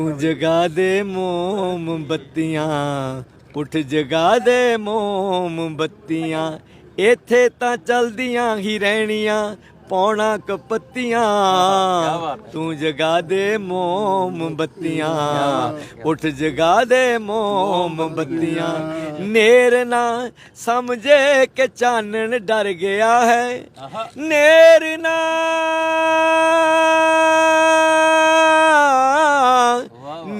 ਤੂੰ ਜਗਾ ਦੇ ਮੋਮਬੱਤੀਆਂ ਉੱਠ ਜਗਾ ਦੇ ਮੋਮਬੱਤੀਆਂ ਇੱਥੇ ਤਾਂ ਚਲਦੀਆਂ ਹੀ ਰਹਿਣੀਆਂ ਪੌਣਾ ਕਪੱਤੀਆਂ ਤੂੰ ਜਗਾ ਦੇ ਮੋਮਬੱਤੀਆਂ ਉੱਠ ਜਗਾ ਦੇ ਮੋਮਬੱਤੀਆਂ ਨੇਰ ਨਾ ਸਮਝੇ ਕਿ ਚਾਨਣ ਡਰ ਗਿਆ ਹੈ। ਨੇਰ ਨਾ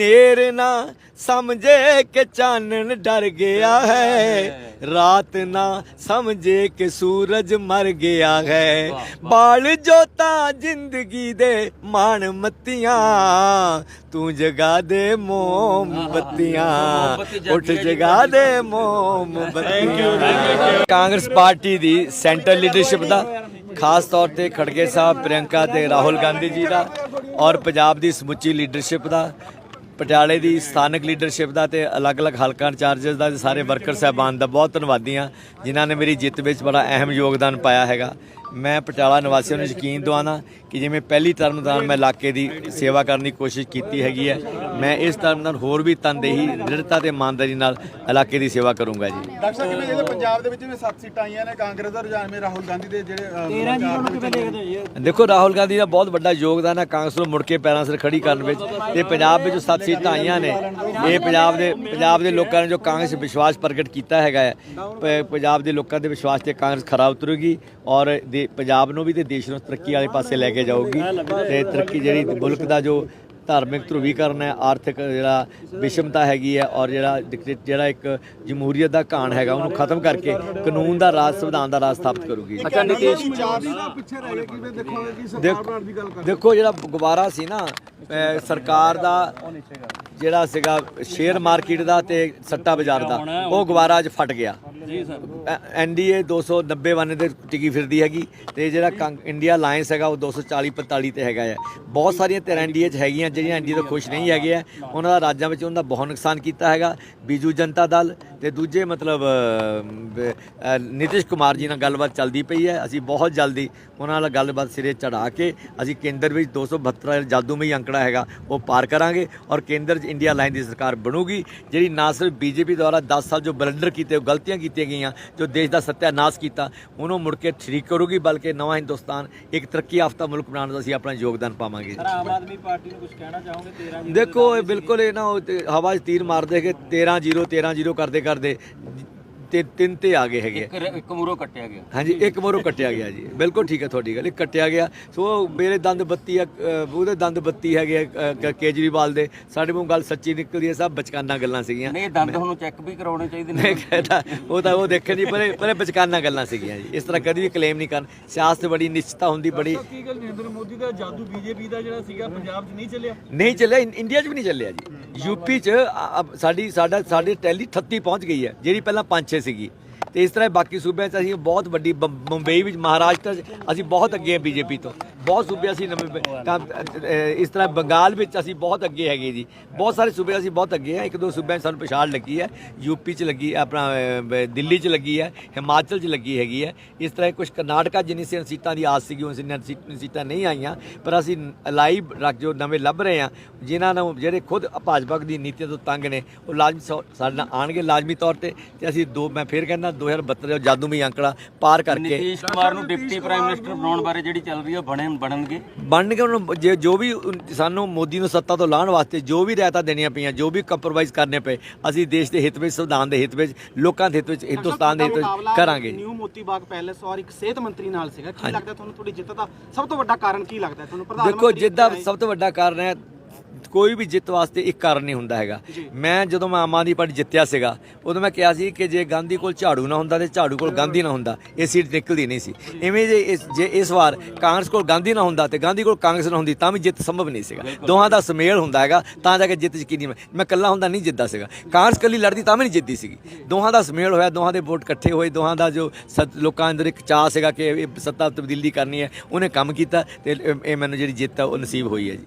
ਨੇਰ ਨਾ ਸਮਝੇ ਕਿ ਚਾਨਣ ਡਰ ਗਿਆ ਹੈ। ਰਾਤ ਨਾ ਸਮਝੇ ਕਿ ਸੂਰਜ ਮਰ ਗਿਆ ਹੈ। ਬਾਲ ਜੋਤਾ ਜ਼ਿੰਦਗੀ ਦੇ ਮਾਣ ਮੱਤੀਆਂ, ਤੂੰ ਜਗਾ ਦੇ ਮੋਮਬੱਤੀਆਂ। ਉੱਠ ਜਗਾ ਦੇ ਮੋਮਬੱਤੀਆਂ। ਕਾਂਗਰਸ ਪਾਰਟੀ ਦੀ ਸੈਂਟਰ ਲੀਡਰਸ਼ਿਪ ਦਾ ਖਾਸ ਤੌਰ ਤੇ ਖੜਗੇ ਸਾਹਿਬ, ਪ੍ਰਿਯੰਕਾ ਤੇ ਰਾਹੁਲ ਗਾਂਧੀ ਜੀ ਦਾ ਔਰ ਪੰਜਾਬ ਦੀ ਸਮੁੱਚੀ ਲੀਡਰਸ਼ਿਪ ਦਾ ਪਟਿਆਲੇ ਦੀ ਸਥਾਨਕ ਲੀਡਰਸ਼ਿਪ ਦਾ ਤੇ ਅਲੱਗ-ਅਲੱਗ ਹਲਕਾ ਇੰਚਾਰਜਸ ਦਾ ਤੇ ਸਾਰੇ ਵਰਕਰ ਸਹਿਬਾਨ ਦਾ ਬਹੁਤ ਧੰਨਵਾਦੀ ਹਾਂ, ਜਿਨ੍ਹਾਂ ਨੇ ਮੇਰੀ ਜਿੱਤ ਵਿੱਚ ਬੜਾ ਅਹਿਮ ਯੋਗਦਾਨ ਪਾਇਆ ਹੈਗਾ। ਮੈਂ ਪਟਿਆਲਾ ਨਿਵਾਸੀਆਂ ਨੂੰ ਯਕੀਨ ਦਿਵਾਉਣਾ ਕਿ ਜਿਵੇਂ ਪਹਿਲੀ ਟਰਮ ਦੌਰਾਨ ਮੈਂ ਇਲਾਕੇ ਦੀ ਸੇਵਾ ਕਰਨ ਦੀ ਕੋਸ਼ਿਸ਼ ਕੀਤੀ ਹੈਗੀ ਹੈ ਮੈਂ ਇਸ ਟਰਮ ਨਾਲ ਹੋਰ ਵੀ ਤਨਦੇਹੀ ਦ੍ਰਿੜਤਾ ਤੇ ਇਮਾਨਦਾਰੀ ਨਾਲ ਇਲਾਕੇ ਦੀ ਸੇਵਾ ਕਰੂੰਗਾ ਜੀ। ਡਾਕਟਰ ਸਾਹਿਬ ਕਿਵੇਂ ਜਿਹੜੇ ਪੰਜਾਬ ਦੇ ਵਿੱਚ ਵੀ 7 ਸੀਟਾਂ ਆਈਆਂ ਨੇ ਕਾਂਗਰਸ ਦਾ ਰੁਝਾਨ ਮੇ ਰਾਹੁਲ ਗਾਂਧੀ ਦੇ ਜਿਹੜੇ 13 ਜੀ ਉਹਨੂੰ ਕਿਵੇਂ ਦੇਖਦੇ ਹੋ ਦੇਖੋ ਰਾਹੁਲ ਗਾਂਧੀ ਦਾ ਬਹੁਤ ਵੱਡਾ ਯੋਗਦਾਨ ਹੈ ਕਾਂਗਰਸ ਨੂੰ ਮੁੜ ਕੇ ਪੈਰਾਂ ਸਿਰ ਖੜੀ ਕਰਨ ਵਿੱਚ ਤੇ ਪੰਜਾਬ ਵਿੱਚ ਜੋ ਸੱਤ ਸੀਟਾਂ ਆਈਆਂ ਨੇ ਇਹ ਪੰਜਾਬ ਦੇ ਪੰਜਾਬ ਦੇ ਲੋਕਾਂ ਨੇ ਜੋ ਕਾਂਗਰਸ ਵਿਸ਼ਵਾਸ ਪ੍ਰਗਟ ਕੀਤਾ ਹੈਗਾ ਹੈ ਪ- ਪੰਜਾਬ ਦੇ ਲੋਕਾਂ ਦੇ ਵਿਸ਼ਵਾਸ ਤੇ ਕਾਂਗਰਸ ਖਰਾ ਉਤਰੇਗੀ ਔਰ ਦੇ ਪੰਜਾਬ ਨੂੰ ਵੀ ਤੇ ਦੇਸ਼ ਨੂੰ ਤਰੱਕੀ ਵਾਲੇ ਪਾਸੇ ਲੈ ਕੇ ਜਾਊਗੀ ਤੇ ਤਰੱਕੀ ਜਿਹੜੀ ਮੁਲਕ ਦਾ ਜੋ ਧਾਰਮਿਕ ਧਰੁਵੀਕਰਨ ਹੈ ਆਰਥਿਕ ਜਿਹੜਾ ਵਿਸ਼ਮਤਾ ਹੈਗੀ ਹੈ ਔਰ ਜਿਹੜਾ ਜਿਹੜਾ ਇੱਕ ਜਮਹੂਰੀਅਤ ਦਾ ਘਾਣ ਹੈਗਾ ਉਹਨੂੰ ਖਤਮ ਕਰਕੇ ਕਾਨੂੰਨ ਦਾ ਰਾਜ ਸੰਵਿਧਾਨ ਦਾ ਰਾਜ ਸਥਾਪਿਤ ਕਰੂਗੀ। ਅੱਛਾ ਨਿਤੀਸ਼ ਦਾ ਦੇਖੋ- ਦੀ ਜਿਹੜਾ ਗੁਬਾਰਾ ਸੀ ਨਾ ਸਰਕਾਰ ਦਾ ਜਿਹੜਾ ਸੀਗਾ ਸ਼ੇਅਰ ਮਾਰਕੀਟ ਦਾ ਤੇ ਸੱਟਾ ਬਾਜ਼ਾਰ ਦਾ ਉਹ ਗੁਬਾਰਾ ਅੱਜ ਫਟ ਗਿਆ। ਜੀ ਸਰ। ਐਨਡੀਏ 290 ਵਨ ਦੇ ਟਿਕੀ ਫਿਰਦੀ ਹੈਗੀ ਤੇ ਜਿਹੜਾ ਕੰਗ- ਇੰਡੀਆ ਅਲਾਈਅੰਸ ਹੈਗਾ ਉਹ 240 45 ਤੇ ਹੈਗਾ ਹੈ ਬਹੁਤ ਸਾਰੀਆਂ ਧਿਰਾਂ ਐਨਡੀਏ 'ਚ ਹੈਗੀਆਂ ਜਿਹੜੀਆਂ ਐਨਡੀਏ ਤੋਂ ਖੁਸ਼ ਨਹੀਂ ਹੈਗੇ ਆ। ਉਹਨਾਂ ਦਾ ਰਾਜਾਂ ਵਿੱਚ ਉਹਨਾਂ ਦਾ ਬਹੁਤ ਨੁਕਸਾਨ ਕੀਤਾ ਹੈਗਾ। ਬੀਜੂ ਜਨਤਾ ਦਲ ਤੇ ਦੂਜੇ ਮਤਲਬ ਨਿਤਿਸ਼ ਕੁਮਾਰ ਜੀ ਨਾਲ ਗੱਲਬਾਤ ਚੱਲਦੀ ਪਈ ਹੈ। ਅਸੀਂ ਬਹੁਤ ਜਲਦੀ ਉਹਨਾਂ ਨਾਲ ਗੱਲਬਾਤ ਸਿਰੇ ਚੜਾ ਕੇ ਅਸੀਂ ਕੇਂਦਰ ਵਿੱਚ 272 ਜਾਦੂਮਈ ਅੰਕੜਾ ਹੈਗਾ ਉਹ ਪਾਰ ਕਰਾਂਗੇ ਔਰ ਕੇਂਦਰ 'ਚ ਇੰਡੀਆ ਲਾਈਨ ਦੀ ਸਰਕਾਰ ਬਣੂਗੀ ਜਿਹੜੀ ਨਾ ਸਿਰਫ ਬੀਜੇਪੀ ਦੁਆਰਾ 10 ਸਾਲ ਜੋ ਬਲੰਡਰ ਕੀਤੇ ਉਹ ਗਲਤੀਆਂ ਕੀਤੀਆਂ ਗਈਆਂ ਜੋ ਦੇਸ਼ ਦਾ ਸੱਤਿਆਨਾਸ਼ ਕੀਤਾ ਉਹਨੂੰ ਮੁੜ ਕੇ ਠੀਕ ਕਰੂਗੀ ਬਲਕਿ ਨਵਾਂ ਹਿੰਦੁਸਤਾਨ ਇੱਕ ਤਰੱਕੀ ਯਾਫਤਾ ਮੁਲਕ ਬਣਾਉਣ ਦਾ ਅਸੀਂ ਆਪਣਾ ਯੋਗਦਾਨ ਪਾਵਾਂਗੇ ਆਮ ਆਦਮੀ ਪਾਰਟੀ ਨੂੰ ਕੁਝ ਕਹਿਣਾ ਚਾਹੋਗੇ? 13 ਜੀ ਦੇਖੋ ਇਹ ਬਿਲਕੁਲ ਇਹ ਨਾ ਹਵਾ 'ਚ ਤੀਰ ਮਾਰਦੇ ਕਿ 13 0 13 0 ਕਰਦੇ ਕਰਦੇ ਤੇ ਤਿੰਨ ਤੇ ਆ ਗਏ ਹੈਗੇ। ਇੱਕ ਮੂਰੋ ਕੱਟਿਆ ਗਿਆ। ਹਾਂਜੀ ਇੱਕ ਮੋਰੋਂ ਕੱਟਿਆ ਗਿਆ ਜੀ। ਬਿਲਕੁਲ ਠੀਕ ਹੈ ਤੁਹਾਡੀ ਗੱਲ ਇਹ ਕੱਟਿਆ ਗਿਆ। ਸੋ ਮੇਰੇ ਦੰਦ ਬੱਤੀ ਆ ਅ, ਉਹਦੇ ਦੰਦ ਬੱਤੀ ਹੈਗੇ ਆ, ਅ, ਕ- ਕੇਜਰੀਵਾਲ ਦੇ। ਸਾਡੇ ਮੂੰਹ ਗੱਲ ਸੱਚੀ ਨਿਕਲਦੀ ਹੈ ਸਭ ਬਚਕਾਨਾ ਗੱਲਾਂ ਸੀਗੀਆਂ। ਨਹੀਂ ਇਹ ਦੰਦ ਤੁਹਾਨੂੰ ਚੈੱਕ ਵੀ ਕਰਾਉਣੇ ਚਾਹੀਦੇ ਨੇ। ਮੈਂ ਕਹਿੰਦਾ ਉਹ ਤਾਂ ਉਹ ਦੇਖਣ ਦੀ ਪਰ ਪਰ ਬਚਕਾਨਾ ਗੱਲਾਂ ਸੀਗੀਆਂ ਜੀ। ਇਸ ਤਰ੍ਹਾਂ ਕਦੀ ਵੀ ਕਲੇਮ ਨਹੀਂ ਕਰਨ। ਸਿਆਸਤ ਬੜੀ ਨਿਸ਼ਚਿਤਤਾ ਹੁੰਦੀ ਬੜੀ ਕੀ ਗੱਲ ਨਰਿੰਦਰ ਮੋਦੀ ਦਾ ਜਾਦੂ ਬੀਜੇਪੀ ਦਾ ਜਿਹੜਾ ਸੀਗਾ ਪੰਜਾਬ 'ਚ ਨਹੀਂ ਚੱਲਿਆ? ਨਹੀਂ ਚੱਲਿਆ ਇੰ- ਇੰਡੀਆ 'ਚ ਵੀ ਨਹੀਂ ਚੱਲਿਆ ਜੀ। ਯੂਪੀ 'ਚ ਅ- ਅ- ਸਾਡੀ ਸਾਡਾ ਸਾਡੀ ਟੈਲੀ 38 ਪਹੁੰਚ ਗਈ ਹੈ, ਜਿਹੜੀ ਪਹਿਲਾਂ 5-6 ਸੀਗੀ। ਤੇ ਇਸ ਤਰ੍ਹਾਂ ਬਾਕੀ ਸੂਬਿਆਂ 'ਚ ਅਸੀਂ ਬਹੁਤ ਵੱਡੀ ਬ ਮੁੰਬਈ ਵਿੱਚ ਮਹਾਰਾਸ਼ਟਰ 'ਚ ਅਸੀਂ ਬਹੁਤ ਅੱਗੇ ਹਾਂ ਬੀਜੇਪੀ ਤੋਂ। ਬਹੁਤ ਸੂਬੇ ਅਸੀਂ ਨਵੇਂ ਤਾਂ ਅ, ਇਸ ਤਰ੍ਹਾਂ ਬੰਗਾਲ ਵਿੱਚ ਅਸੀਂ ਬਹੁਤ ਅੱਗੇ ਹੈਗੇ ਜੀ। ਬਹੁਤ ਸਾਰੇ ਸੂਬੇ ਅਸੀਂ ਬਹੁਤ ਅੱਗੇ ਹਾਂ। ਇੱਕ ਦੋ ਸੂਬਿਆਂ 'ਚ ਸਾਨੂੰ ਪਛਾਣ ਲੱਗੀ ਹੈ। ਯੂਪੀ 'ਚ ਲੱਗੀ ਆਪਣਾ ਅ, ਬ- ਦਿੱਲੀ 'ਚ ਲੱਗੀ ਹੈ। ਹਿਮਾਚਲ 'ਚ ਲੱਗੀ ਹੈਗੀ ਹੈ। ਇਸ ਤਰ੍ਹਾਂ ਕੁਝ ਕਰਨਾਟਕਾ ਜਿੰਨੀ ਸੀ ਸੀਟਾਂ ਦੀ ਆਸ ਸੀਗੀ ਉਹ ਸੀਟਾਂ ਸੀਟਾਂ ਨਹੀਂ ਆਈਆਂ। ਪਰ ਅਸੀਂ ਲਾਈਵ ਰੱਖ ਜੋ ਨਵੇਂ ਲੱਭ ਰਹੇ ਹਾਂ ਜਿਨ੍ਹਾਂ ਨੂੰ ਜਿਹੜੇ ਖੁਦ ਭਾਜਪਾ ਦੀ ਨੀਤੀਆਂ ਤੋਂ ਤੰਗ ਨੇ ਉਹ ਲਾਜ਼ਮੀ ਸੌ- ਸਾਡੇ ਨਾਲ ਆਣਗੇ ਲਾਜ਼ਮੀ ਤੌਰ ਤੇ। ਤੇ ਅਸੀਂ ਦੋ ਮੈਂ ਫੇਰ ਕਹਿੰਦਾ 2072 ਦਾ ਜਾਦੂਮਈ ਅੰਕੜਾ ਪਾਰ ਕਰਕੇ। ਨਿਤੀਸ਼ ਕੁਮਾਰ ਨੂੰ ਡਿਪਟੀ ਪ੍ਰਾਈਮ ਮਿਨਿਸਟਰ ਬਣਾਉਣ ਬਾਰੇ ਜਿਹੜੀ ਚੱਲ ਰਹੀ ਹੈ ਬਣੇ ਬਣਨਗੇ? ਬਣਨਗੇ ਉਹਨੂੰ ਜੇ ਜੋ ਵੀ ਸਾਨੂੰ ਮੋਦੀ ਨੂੰ ਸੱਤਾ ਤੋਂ ਲਾਹਣ ਵਾਸਤੇ ਜੋ ਵੀ ਰਿਆਇਤਾਂ ਦੇਣੀਆਂ ਪਈਆਂ ਜੋ ਵੀ ਕੰਪਰੋਮਾਈਜ਼ ਕਰਨੇ ਪਏ ਅਸੀਂ ਦੇਸ਼ ਦੇ ਹਿੱਤ ਵਿੱਚ ਸੰਵਿਧਾਨ ਦੇ ਹਿੱਤ ਵਿੱਚ ਲੋਕਾਂ ਦੇ ਹਿੱਤ ਵਿੱਚ ਹਿੰਦੁਸਤਾਨ ਦੇ ਹਿੱਤ ਵਿੱਚ ਕਰਾਂਗੇ। ਨਿਊ ਮੋਤੀ ਬਾਗ ਪੈਲੇਸ ਔਰ ਇੱਕ ਸਿਹਤ ਮੰਤਰੀ ਨਾਲ ਸੀਗਾ। ਕੀ ਲੱਗਦਾ ਤੁਹਾਨੂੰ ਤੁਹਾਡੀ ਜਿੱਤ ਦਾ ਸਭ ਤੋਂ ਵੱਡਾ ਕਾਰਨ ਕੀ ਲੱਗਦਾ ਤੁਹਾਨੂੰ ਪ੍ਰਧਾਨ ਦੇਖੋ ਮੰਤਰੀ ਜਿੱਦਾਂ ਸਭ ਤੋਂ ਵੱਡਾ ਕਾਰਨ ਹੈ ਕੋਈ ਵੀ ਜਿੱਤ ਵਾਸਤੇ ਇੱਕ ਕਾਰਨ ਨਹੀਂ ਹੁੰਦਾ ਹੈਗਾ। ਮੈਂ ਜਦੋਂ ਮੈਂ ਆਮ ਆਦਮੀ ਪਾਰਟੀ ਜਿੱਤਿਆ ਸੀਗਾ ਉਦੋਂ ਮੈਂ ਕਿਹਾ ਸੀ ਕਿ ਜੇ ਗਾਂਧੀ ਕੋਲ ਝਾੜੂ ਨਾ ਹੁੰਦਾ ਤੇ ਝਾੜੂ ਕੋਲ ਗਾਂਧੀ ਨਾ ਹੁੰਦਾ ਇਹ ਸੀਟ ਨਿਕਲਦੀ ਨਹੀਂ ਸੀ। ਐਵੇਂ ਜੇ ਇਸ ਜੇ ਇਸ ਵਾਰ ਕਾਂਗਰਸ ਕੋਲ ਗਾਂਧੀ ਨਾ ਹੁੰਦਾ ਤੇ ਗਾਂਧੀ ਕੋਲ ਕਾਂਗਰਸ ਨਾ ਹੁੰਦੀ ਤਾਂ ਵੀ ਜਿੱਤ ਸੰਭਵ ਨਹੀਂ ਸੀਗਾ। ਦੋਹਾਂ ਦਾ ਸੁਮੇਲ ਹੁੰਦਾ ਹੈਗਾ ਤਾਂ ਜਾ ਕੇ ਜਿੱਤ ਯਕੀਨੀ ਮੈਂ ਇਕੱਲਾ ਹੁੰਦਾ ਨਹੀਂ ਜਿੱਤਦਾ ਸੀਗਾ। ਕਾਂਗਰਸ ਇਕੱਲੀ ਲੜਦੀ ਤਾਂ ਵੀ ਨਹੀਂ ਜਿੱਤਦੀ ਸੀਗੀ। ਦੋਹਾਂ ਦਾ ਸੁਮੇਲ ਹੋਇਆ ਦੋਹਾਂ ਦੇ ਵੋਟ ਇਕੱਠੇ ਹੋਏ ਦੋਹਾਂ ਦਾ ਜੋ ਲੋਕਾਂ ਅੰਦਰ ਇੱਕ ਚਾਹ ਸੀਗਾ ਕਿ ਇਹ ਸੱਤਾ ਤਬਦੀਲੀ ਕਰਨੀ ਹੈ ਉਹਨੇ ਕੰਮ ਕੀਤਾ ਤੇ ਇਹ ਇਹ ਮੈਨੂੰ ਜਿਹੜੀ ਜਿੱਤ ਹੈ ਉਹ ਨਸੀਬ ਹੋਈ ਹੈ ਜੀ।